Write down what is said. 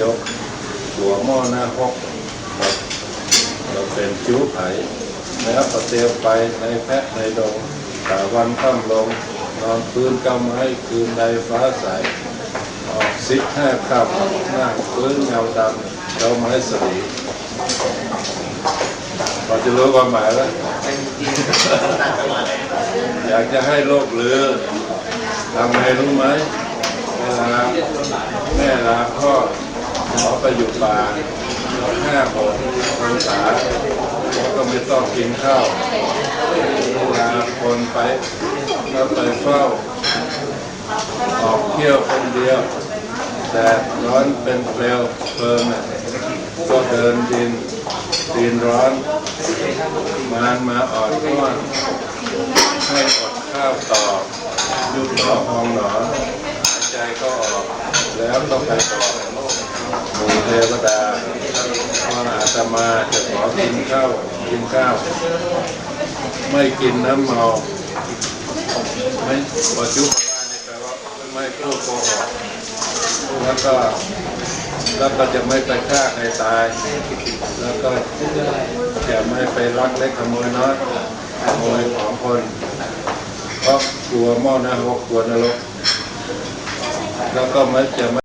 ยกหัวหม้อหน้าฮอกเราเป็นจิ้วไผ่แล้วก็เตรียมไปในแพะในดงตาวันค่ำลง นอนพื้นกำไม้คืนใดฟ้าใส ออกสิบห้าขับนั่งพื้นเงาดำเราไม้สลีพอจะรู้ความหมายแล้ว อยากจะให้โลกลือทำไงรู้ไหมเวลา แม่ลาพ่อขอไปอยู่ป่าห้าหกพรรษาแล้วก็ไม่ต้องกินข้าวเวลาคนไปก็ไปเฝ้า ออกเที่ยวคนเดียวแต่ร้อนเป็นเปลวเพลิงน่ะก็เดินดินดินร้อนมานมาอ่อนก้อนให้อดข้าวต่อยุบหนอพองหนอ ใจก็แล้วก็ไปต่อหมู่เทวดาว่าอาตมาจะขอกินข้าวกินข้าว ไม่กินน้ำเมาไม่ปัจจุบันนี่แปลว่าไม่พูดโกหกแล้วก็แล้วก็จะไม่ไปฆ่าใครตาย แล้วก็จะไม่ไปลักเล็กขโมยน้อยขโมยของคน เพราะกลัวหม้อนะหกกลัวนรก แล้วก็มักจะ